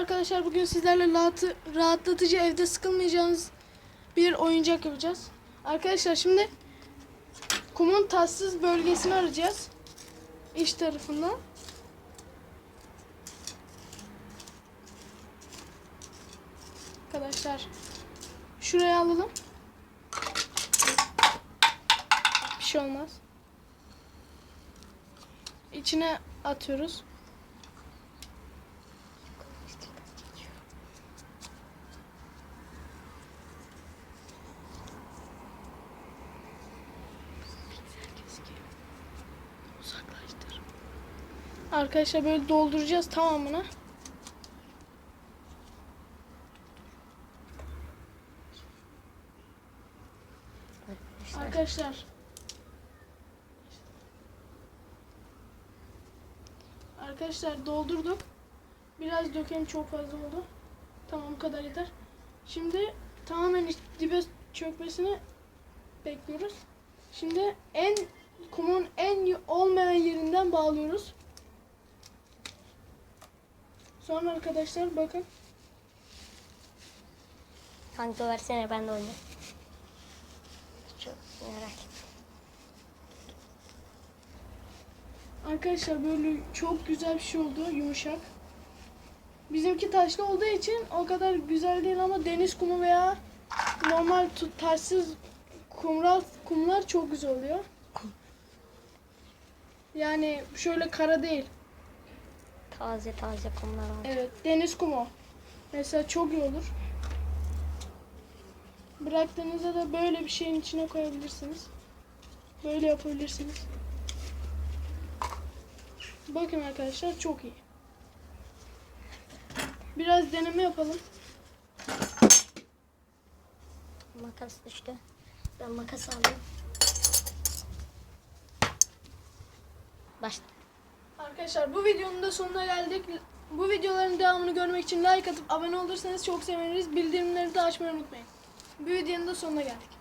arkadaşlar bugün sizlerle rahat- rahatlatıcı evde sıkılmayacağınız bir oyuncak yapacağız. Arkadaşlar şimdi kumun tatsız bölgesini arayacağız. İç tarafından. Arkadaşlar şuraya alalım. Bir şey olmaz. İçine atıyoruz. Arkadaşlar böyle dolduracağız tamamını. Arkadaşlar. Arkadaşlar doldurduk. Biraz dökelim çok fazla oldu. Tamam bu kadar yeter. Şimdi tamamen dibe çökmesini bekliyoruz. Şimdi en kumun en olmayan yerinden bağlıyoruz. Sonra arkadaşlar bakın Kanka versene ben de oynayayım. Çok merak ettim. Arkadaşlar böyle çok güzel bir şey oldu yumuşak. Bizimki taşlı olduğu için o kadar güzel değil ama deniz kumu veya normal taşsız kumral kumlar çok güzel oluyor. Yani şöyle kara değil. Taze taze kumlar var. Evet deniz kumu. Mesela çok iyi olur. Bıraktığınızda da böyle bir şeyin içine koyabilirsiniz. Böyle yapabilirsiniz. Bakın arkadaşlar çok iyi. Biraz deneme yapalım. Makas düştü. Ben makas aldım. Başla. Arkadaşlar bu videonun da sonuna geldik. Bu videoların devamını görmek için like atıp abone olursanız çok seviniriz. Bildirimleri de açmayı unutmayın. Bu videonun da sonuna geldik.